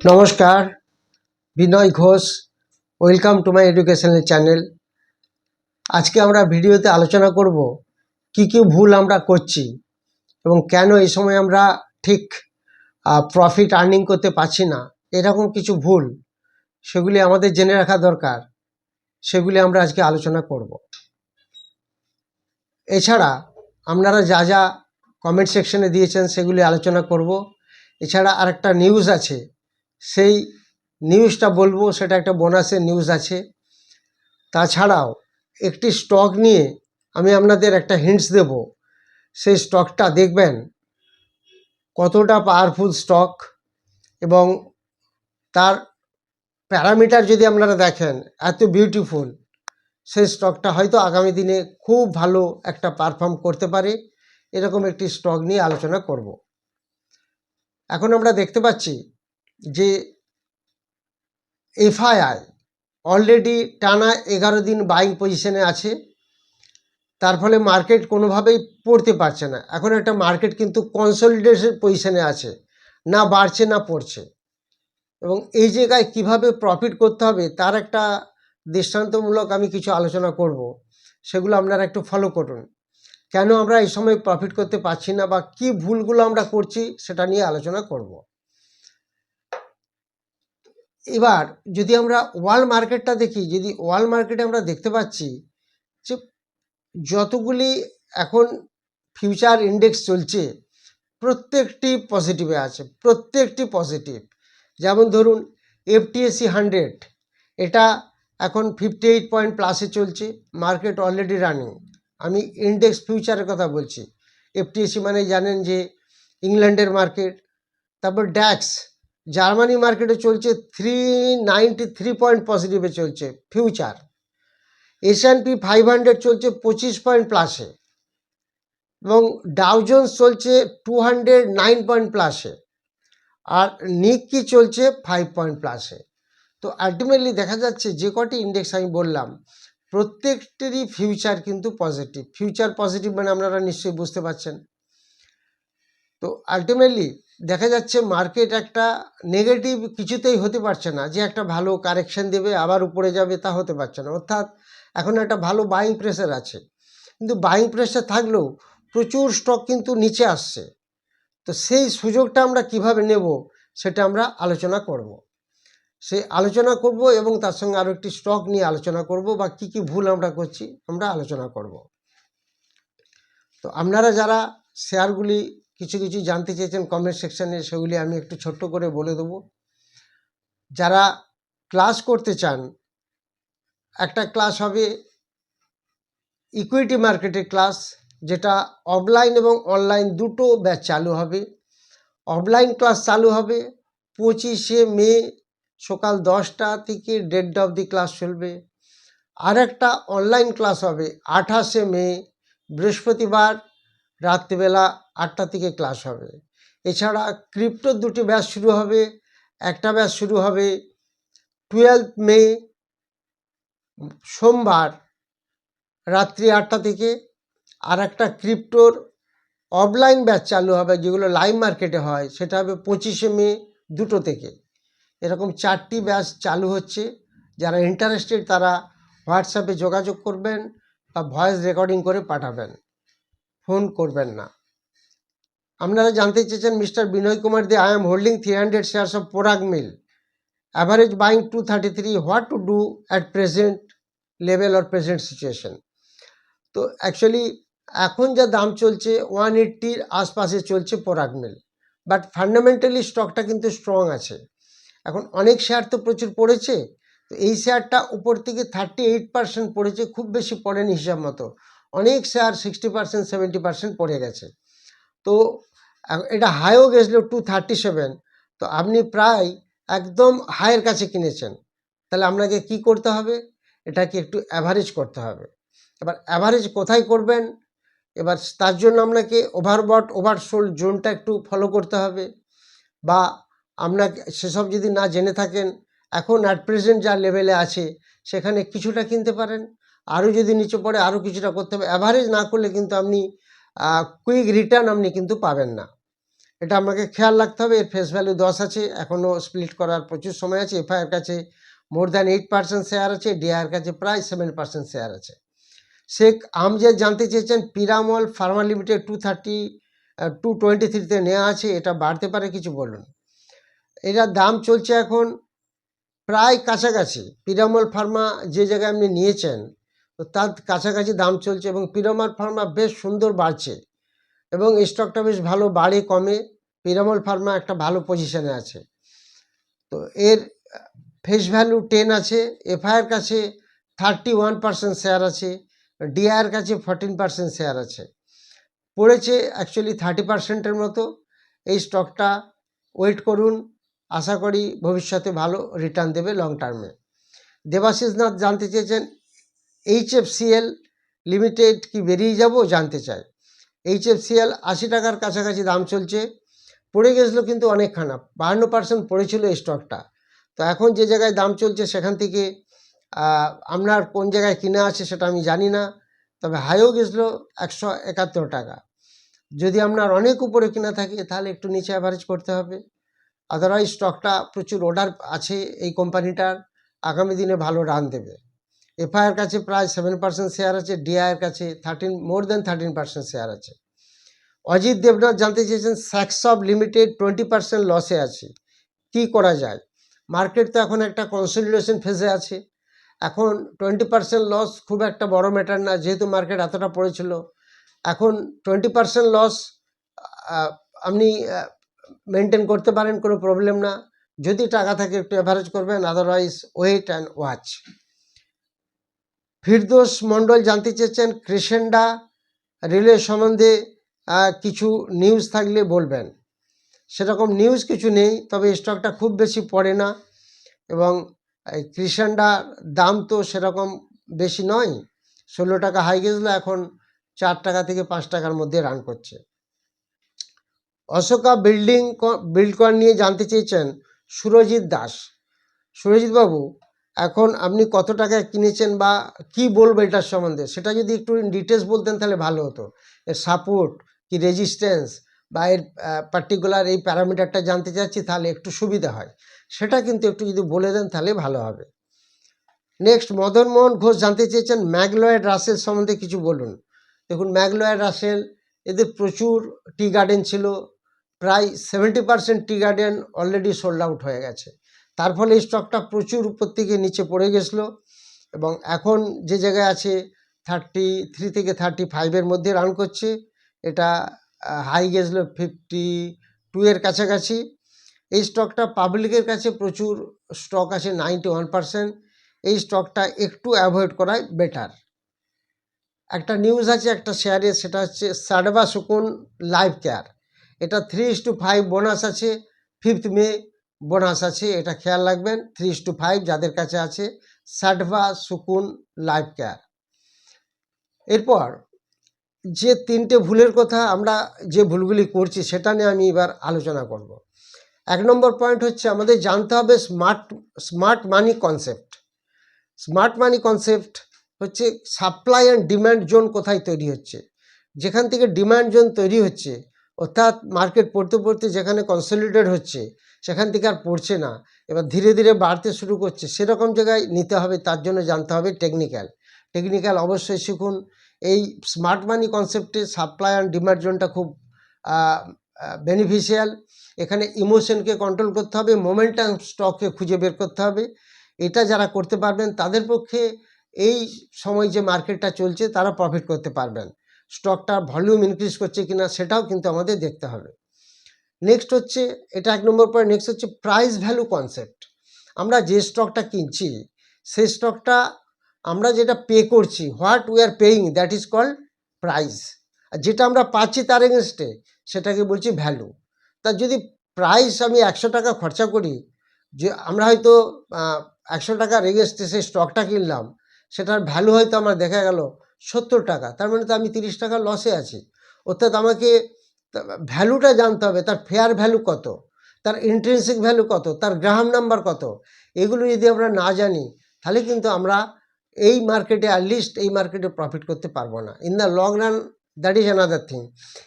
Namaskar, Binoy Ghosh, welcome to my educational channel. আজকে আমরা ভিডিওতে আলোচনা করব কি কি ভুল আমরা করছি এবং কেন এই সময় আমরা ঠিক প্রফিট আর্নিং করতে পারছি না। এরকম কিছু ভুল, সেগুলি আমাদের জেনে রাখা দরকার, সেগুলি আমরা আজকে আলোচনা করব। এছাড়া আপনারা যা যা কমেন্ট সেকশনে দিয়েছেন, সেগুলি আলোচনা করব। এছাড়া আরেকটা নিউজ আছে সেই নিউজটা বলব, সেটা একটা বোনাসের নিউজ আছে। তাছাড়াও একটি স্টক নিয়ে আমি আপনাদের একটা হিন্টস দেব। সেই স্টকটা দেখবেন কতটা পাওয়ারফুল স্টক এবং তার প্যারামিটার যদি আপনারা দেখেন, এত বিউটিফুল সেই স্টকটা হয়তো আগামী দিনে খুব ভালো একটা পারফর্ম করতে পারে। এরকম একটি স্টক নিয়ে আলোচনা করব। এখন আমরা দেখতে পাচ্ছি যে এফআইআই অলরেডি টানা এগারো দিন বাইং পজিশনে আছে। তার ফলে মার্কেট কোনোভাবেই পড়তে পারছে না। এখন একটা মার্কেট কিন্তু কনসলিডেশন পজিশনে আছে। না বাড়ছে, না পড়ছে। এবং এই জায়গায় কীভাবে প্রফিট করতে হবে, তার একটা দৃষ্টান্তমূলক আমি কিছু আলোচনা করব। সেগুলো আপনারা একটু ফলো করুন। কেন আমরা এই সময় প্রফিট করতে পারছি না বা কি ভুলগুলো আমরা করছি, সেটা নিয়ে আলোচনা করব। এবার যদি আমরা ওয়ার্ল্ড মার্কেটটা দেখি, যদি ওয়ার্ল্ড মার্কেটে আমরা দেখতে পাচ্ছি যে যতগুলি এখন ফিউচার ইন্ডেক্স চলছে, প্রত্যেকটি পজিটিভে আছে, প্রত্যেকটি পজিটিভ। যেমন ধরুন এফটিএসি হান্ড্রেড, এটা এখন ফিফটি এইট পয়েন্ট প্লাসে চলছে, মার্কেট অলরেডি রানিং। আমি ইন্ডেক্স ফিউচারের কথা বলছি। এফটিএসি মানে জানেন যে ইংল্যান্ডের মার্কেট, তারপর ড্যাক্স জার্মানি মার্কেটে চলছে থ্রি নাইনটি থ্রি পয়েন্ট পজিটিভে চলছে ফিউচার এসএনপি ফাইভ হান্ড্রেড চলছে পঁচিশ পয়েন্ট প্লাসে এবং ডাউজন্স চলছে টু হান্ড্রেড নাইন পয়েন্ট প্লাসে আর নিকি চলছে ফাইভ পয়েন্ট প্লাসে তো আলটিমেটলি দেখা যাচ্ছে যে কটি ইন্ডেক্স আমি বললাম, প্রত্যেকটিরই ফিউচার কিন্তু পজিটিভ ফিউচার পজিটিভ মানে আপনারা নিশ্চয়ই বুঝতে পারছেন। তো আলটিমেটলি দেখা যাচ্ছে মার্কেট একটা নেগেটিভ কিছুতেই হতে পারছে না। যে একটা ভালো কারেকশন দেবে, আবার উপরে যাবে তা হতে পারছে না। অর্থাৎ এখন একটা ভালো বাইং প্রেশার আছে। কিন্তু বাইং প্রেশার থাকলেও প্রচুর স্টক কিন্তু নিচে আসছে। তো সেই সুযোগটা আমরা কীভাবে নেব, সেটা আমরা আলোচনা করব। সেই আলোচনা করব এবং তার সঙ্গে আরও একটি স্টক নিয়ে আলোচনা করব বা কি কি ভুল আমরা করছি, আমরা আলোচনা করব। তো আপনারা যারা শেয়ারগুলি কিছু কিছু জানতে চেয়েছেন কমেন্ট সেকশানে সেগুলি আমি একটু ছোট্ট করে বলে দেবো। যারা ক্লাস করতে চান, একটা ক্লাস হবে ইকুইটি মার্কেটের ক্লাস যেটা অফলাইন এবং অনলাইন দুটো ব্যাচ চালু হবে। অফলাইন ক্লাস চালু হবে, পঁচিশে মে সকাল দশটা থেকে দেড়টা অবধি ক্লাস চলবে। আর একটা অনলাইন ক্লাস হবে আঠাশে মে, বৃহস্পতিবার রাত্রিবেলা আটটা থেকে ক্লাস হবে। এছাড়া ক্রিপ্টোর দুটি ব্যাচ শুরু হবে, একটা ব্যাচ শুরু হবে টুয়েলভ মে সোমবার রাত্রি আটটা থেকে। আর একটা ক্রিপ্টোর অফলাইন ব্যাচ চালু হবে, যেগুলো লাইভ মার্কেটে হয়, সেটা হবে পঁচিশে মে দুটো থেকে। এরকম চারটি ব্যাচ চালু হচ্ছে। যারা ইন্টারেস্টেড তারা হোয়াটসঅ্যাপে যোগাযোগ করবেন বা ভয়েস রেকর্ডিং করে পাঠাবেন। ফোন করবেন না। আপনারা জানতে চেয়েছেন mister Binoy Kumar Dey I am holding three hundred shares of Parag milk average buying two thirty three what to do at present level or present situation তো অ্যাকচুয়ালি এখন যা দাম চলছে ওয়ান এইট্টির আশপাশে চলছে পোরাগ মিল বাট ফান্ডামেন্টালি স্টকটা কিন্তু strong আছে। এখন অনেক শেয়ার তো প্রচুর পড়েছে। তো এই শেয়ারটা উপর থেকে থার্টি এইট পার্সেন্ট পড়েছে, খুব বেশি পড়েনি হিসাব মতো। অনেক share sixty percent seventy percent পড়ে গেছে। তো এটা হাইও গেছিল টু থার্টি সেভেন তো আপনি প্রায় একদম হায়ের কাছে কিনেছেন। তাহলে আপনাকে কি করতে হবে? এটাকে একটু অ্যাভারেজ করতে হবে। এবার অ্যাভারেজ কোথায় করবেন? এবার তার জন্য আপনাকে ওভারবট ওভারসোল্ড জোনটা একটু ফলো করতে হবে। বা আপনাকে সেসব যদি না জেনে থাকেন, এখন অ্যাট প্রেজেন্ট যা লেভেলে আছে, সেখানে কিছুটা কিনতে পারেন। আরও যদি নিচে পড়ে আরও কিছুটা করতে হবে। অ্যাভারেজ না করলে কিন্তু আপনি কুইক রিটার্ন আপনি কিন্তু পাবেন না। এটা আমাকে খেয়াল রাখতে হবে। এর ফেস ভ্যালু দশ আছে। এখনও স্প্লিট করার প্রচুর সময় আছে। এফআইআর কাছে more than eight percent share আছে। ডিআর কাছে প্রায় সেভেন পার্সেন্ট শেয়ার আছে। শেখ আমজেদ জানতে চেয়েছেন, Piramal pharma limited two thirty two twenty থ্রিতে নেওয়া আছে। এটা বাড়তে পারে কিছু বলুন। এটার দাম চলছে এখন প্রায় কাছাকাছি। পিরামল ফার্মা যে জায়গায় আপনি নিয়েছেন তো তার কাছাকাছি দাম চলছে এবং পিরামল ফার্মা বেশ সুন্দর বাড়ছে এবং স্টকটা বেশ ভালো বাড়ে, কমে। পিরামল ফার্মা একটা ভালো পজিশনে আছে। তো এর ফেস ভ্যালু টেন আছে এফআইআর কাছে থার্টি ওয়ান পার্সেন্ট শেয়ার আছে ডিআইয়ের কাছে ফর্টিন পার্সেন্ট শেয়ার আছে। পড়েছে অ্যাকচুয়ালি থার্টি পার্সেন্টের মতো। এই স্টকটা ওয়েট করুন, আশা করি ভবিষ্যতে ভালো রিটার্ন দেবে লং টার্মে দেবাশিস নাথ জানতে চেয়েছেন এইচএফসিএল লিমিটেড কি বেরিয়ে যাব জানতে চাই। এইচএফসিএল আশি টাকার কাছাকাছি দাম চলছে। পড়ে গেছিল কিন্তু অনেকখানা, বাহান্ন পার্সেন্ট পড়েছিল এই স্টকটা তো এখন যে জায়গায় দাম চলছে সেখান থেকে আপনার কোন জায়গায় কিনা আছে সেটা আমি জানি না, তবে হাইও গেছিল একশো একাত্তর টাকা। যদি আপনার অনেক উপরে কিনা থাকে, তাহলে একটু নিচে অ্যাভারেজ করতে হবে। আদারওয়াইজ স্টকটা প্রচুর অর্ডার আছে এই কোম্পানিটার আগামী দিনে ভালো রান দেবে। এফআইআর কাছে প্রায় সেভেন পার্সেন্ট শেয়ার আছে ডিআইয়ের কাছে thirteen more than thirteen percent share আছে। অজিত দেবনাথ জানতে চেয়েছেন স্যাক্সব লিমিটেড টোয়েন্টি পার্সেন্ট লসে আছে। কি করা যায়? মার্কেট তো এখন একটা কনসলিডেশন ফেজে আছে। এখন টোয়েন্টি পার্সেন্ট লস খুব একটা বড় ম্যাটার না, যেহেতু মার্কেট এতটা পড়েছিল। এখন টোয়েন্টি পার্সেন্ট লস আপনি মেনটেন করতে পারেন, কোনো প্রবলেম না। যদি টাকা থাকে, একটু অ্যাভারেজ করবেন otherwise wait and watch Firdous Mondal জানতে চেয়েছেন ক্রিসেন্ডা রেলের সম্বন্ধে কিছু নিউজ থাকলে বলবেন। সেরকম নিউজ কিছু নেই, তবে স্টকটা খুব বেশি পড়ে না এবং ক্রিসেন্ডার দাম তো সেরকম বেশি নয়। ষোলো টাকা হাই গেছিল, এখন চার টাকা থেকে পাঁচ টাকার মধ্যে রান করছে। অশোকা বিল্ডিং বিল্ডকন নিয়ে জানতে চেয়েছেন সুরজিৎ দাস। সুরজিৎ বাবু এখন আপনি কত টাকায় কিনেছেন বা কি বলব এটার সম্বন্ধে? সেটা যদি একটু ডিটেলস বলতেন তাহলে ভালো হতো। এর সাপোর্ট কি রেজিস্ট্যান্স বা এর পার্টিকুলার এই প্যারামিটারটা জানতে চাচ্ছি তাহলে একটু সুবিধা হয়। সেটা কিন্তু একটু যদি বলে দেন তাহলে ভালো হবে। নেক্সট মদন মোহন ঘোষ জানতে চেয়েছেন ম্যাগলয়েড রাসেল সম্বন্ধে কিছু বলুন। দেখুন, ম্যাগলয়েড রাসেল, এদের প্রচুর টি গার্ডেন ছিল। প্রায় seventy percent tea garden already sold out হয়ে গেছে। তার ফলে স্টকটা প্রচুর উপর থেকে নিচে পড়ে গেছিল এবং এখন যে জায়গায় আছে থার্টি থ্রি থেকে থার্টি ফাইভের মধ্যে রান করছে। এটা হাই গেছিল ফিফটি টু এর কাছাকাছি। এই স্টকটা পাবলিকের কাছে প্রচুর স্টক আছে নাইনটি ওয়ান পার্সেন্ট এই স্টকটা একটু অ্যাভয়েড করাই বেটার একটা নিউজ আছে, একটা শেয়ারে সেটা হচ্ছে সাডবা সুকুন লাইফ কেয়ার এটা three is to five bonus আছে ফিফথ মে বোনাস আছে, এটা খেয়াল রাখবেন থ্রি টু ফাইভ যাদের কাছে আছে সাডবা সুকুন, লাইফ কেয়ার। এরপর, যে তিনটে ভুলের কথা আমরা যে ভুলগুলি করছি, সেটা নিয়ে আমি এবার আলোচনা করব। এক নম্বর পয়েন্ট হচ্ছে আমাদের জানতে হবে smart smart money concept smart money concept হচ্ছে সাপ্লাই অ্যান্ড ডিম্যান্ড জোন কোথায় তৈরি হচ্ছে। যেখান থেকে ডিম্যান্ড জোন তৈরি হচ্ছে, অর্থাৎ মার্কেট পড়তে পড়তে যেখানে কনসলিডেট হচ্ছে সেখান থেকে আর পড়ছে না। এবার ধীরে ধীরে বাড়তে শুরু করছে। সেরকম জায়গায় নিতে হবে, তার জন্য জানতে হবে টেকনিক্যাল টেকনিক্যাল অবশ্যই শিখুন। এই স্মার্ট মানি কনসেপ্টে সাপ্লাই অ্যান্ড ডিম্যান্ড জোনটা খুব বেনিফিশিয়াল এখানে ইমোশনকে কন্ট্রোল করতে হবে মোমেন্টাম স্টককে খুঁজে বের করতে হবে। এটা যারা করতে পারবেন, তাদের পক্ষে এই সময় যে মার্কেটটা চলছে, তারা প্রফিট করতে পারবেন। স্টকটা ভলিউম ইনক্রিজ করছে কিনা, সেটাও কিন্তু আমাদের দেখতে হবে। নেক্সট হচ্ছে, এটা এক নম্বর পরে নেক্সট হচ্ছে প্রাইস ভ্যালু কনসেপ্ট আমরা যে স্টকটা কিনছি, সেই স্টকটা আমরা যেটা পে করছি what we are paying that is called price আর যেটা আমরা পাচ্ছি তার এগেনস্টে সেটাকে বলছি ভ্যালু তা যদি প্রাইস আমি একশো টাকা খরচা করি, যে আমরা হয়তো একশো টাকার এগেনস্টে সেই স্টকটা কিনলাম, সেটার ভ্যালু হয়তো আমার দেখা গেল সত্তর টাকা, তার মানে তো আমি তিরিশ টাকা লসে আছি। অর্থাৎ আমাকে ভ্যালুটা জানতে হবে, তার ফেয়ার ভ্যালু কত? তার ইন্ট্রেন্সিক ভ্যালু কত? তার গ্রাহাম নাম্বার কত? এগুলো যদি আমরা না জানি, তাহলে কিন্তু আমরা এই মার্কেটে লিস্ট এই মার্কেটে প্রফিট করতে পারব না। In the long run that is another thing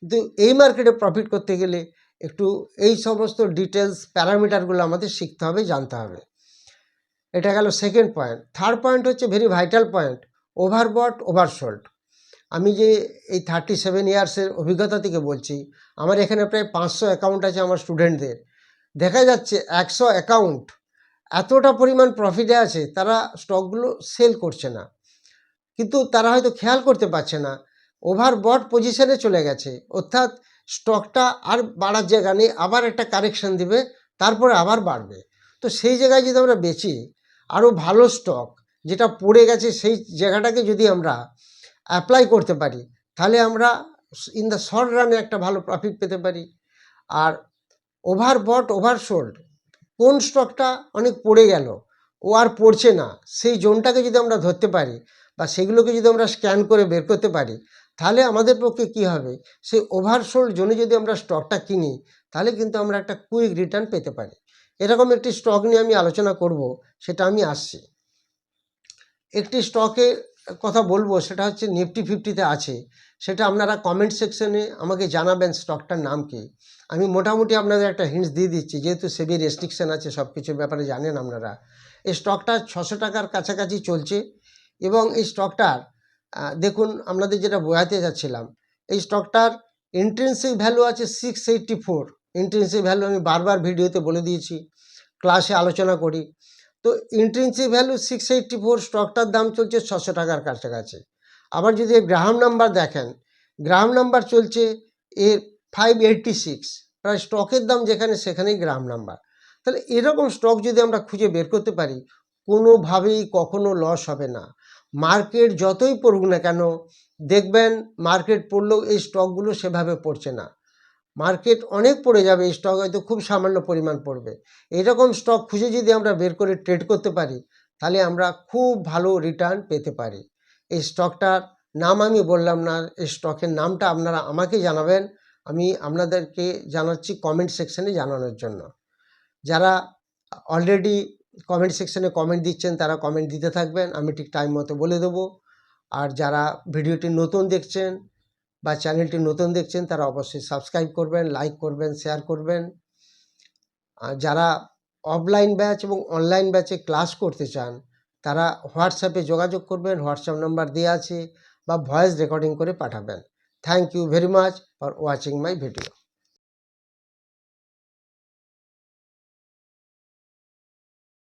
কিন্তু এই মার্কেটে প্রফিট করতে গেলে একটু এই সমস্ত ডিটেলস প্যারামিটারগুলো আমাদের শিখতে হবে, জানতে হবে। এটা গেল সেকেন্ড পয়েন্ট থার্ড পয়েন্ট হচ্ছে very vital point overbought oversold আমি যে এই থার্টি সেভেন ইয়ার্সের অভিজ্ঞতা থেকে বলছি, আমার এখানে প্রায় পাঁচশো অ্যাকাউন্ট আছে আমার স্টুডেন্টদের দেখা যাচ্ছে একশো অ্যাকাউন্ট এতটা পরিমাণ প্রফিটে আছে, তারা স্টকগুলো সেল করছে না। কিন্তু তারা হয়তো খেয়াল করতে পারছে না ওভারবট পজিশনে চলে গেছে। অর্থাৎ স্টকটা আর বাড়ার জায়গা নেই, আবার একটা কারেকশন দিবে, তারপরে আবার বাড়বে। তো সেই জায়গায় যদি আমরা বেচি আরও ভালো স্টক যেটা পড়ে গেছে সেই জায়গাটাকে যদি আমরা অ্যাপ্লাই করতে পারি, তাহলে আমরা ইন দ্য শর্ট রানে একটা ভালো প্রফিট পেতে পারি। আর ওভার বট ওভার কোন স্টকটা অনেক পড়ে গেল, ও আর পড়ছে না, সেই জোনটাকে যদি আমরা ধরতে পারি বা সেগুলোকে যদি আমরা স্ক্যান করে বের করতে পারি, তাহলে আমাদের পক্ষে কী হবে? সেই ওভারসোল্ড জোনে যদি আমরা স্টকটা কিনি, তাহলে কিন্তু আমরা একটা কুইক রিটার্ন পেতে পারি। এরকম একটি স্টক নিয়ে আমি আলোচনা করব, সেটা আমি আসছি। একটি স্টকের কথা বলব, সেটা হচ্ছে নিফটি ফিফটিতে আছে। সেটা আপনারা কমেন্ট সেকশনে আমাকে জানাবেন স্টকটার নাম কি। আমি মোটামুটি আপনাদের একটা হিন্টস দিয়ে দিচ্ছি, যেহেতু সেবি রেস্ট্রিকশান আছে সব কিছুর ব্যাপারে জানেন আপনারা। এই স্টকটা ছশো টাকার কাছাকাছি চলছে এবং এই স্টকটার দেখুন আপনাদের যেটা বোঝাতে যাচ্ছিলাম এই স্টকটার ইন্ট্রেন্সিক ভ্যালু আছে six eighty four intrinsic value আমি বারবার ভিডিওতে বলে দিয়েছি ক্লাসে আলোচনা করি। তো intrinsic value six eighty four স্টকটার দাম চলছে ছশো টাকার কাছাকাছি। আবার যদি গ্রাহাম নাম্বার দেখেন গ্রাহাম নাম্বার চলছে এর ফাইভ এইটটি সিক্স প্রায় স্টকের দাম যেখানে সেখানেই গ্রাহাম নাম্বার তাহলে এরকম স্টক যদি আমরা খুঁজে বের করতে পারি, কোনোভাবেই কখনো লস হবে না। মার্কেট যতই পড়ুক না কেন, দেখবেন মার্কেট পড়লেও এই স্টকগুলো সেভাবে পড়ছে না। মার্কেট অনেক পড়ে যাবে স্টক হয়তো খুব সামান্য পরিমাণ পড়বে। এরকম স্টক খুঁজে যদি আমরা বের করে ট্রেড করতে পারি, তাহলে আমরা খুব ভালো রিটার্ন পেতে পারি। এই স্টকটার নাম আমি বললাম না, এই স্টকের নামটা আপনারা আমাকে জানাবেন, আমি আপনাদেরকে জানাচ্ছি কমেন্ট সেকশানে জানানোর জন্য। যারা অলরেডি কমেন্ট সেকশানে কমেন্ট দিচ্ছেন, তারা কমেন্ট দিতে থাকবেন, আমি ঠিক টাইম মতো বলে দেবো। আর যারা ভিডিওটি নতুন দেখছেন বা চ্যানেলটি নতুন দেখছেন, তারা অবশ্যই সাবস্ক্রাইব করবেন, লাইক করবেন, শেয়ার করবেন। যারা অফলাইন ব্যাচ এবং অনলাইন ব্যাচে ক্লাস করতে চান, তারা হোয়াটসঅ্যাপে যোগাযোগ করবেন, হোয়াটসঅ্যাপ নাম্বার দেওয়া আছে বা ভয়েস রেকর্ডিং করে পাঠাবেন। Thank you very much for watching my video.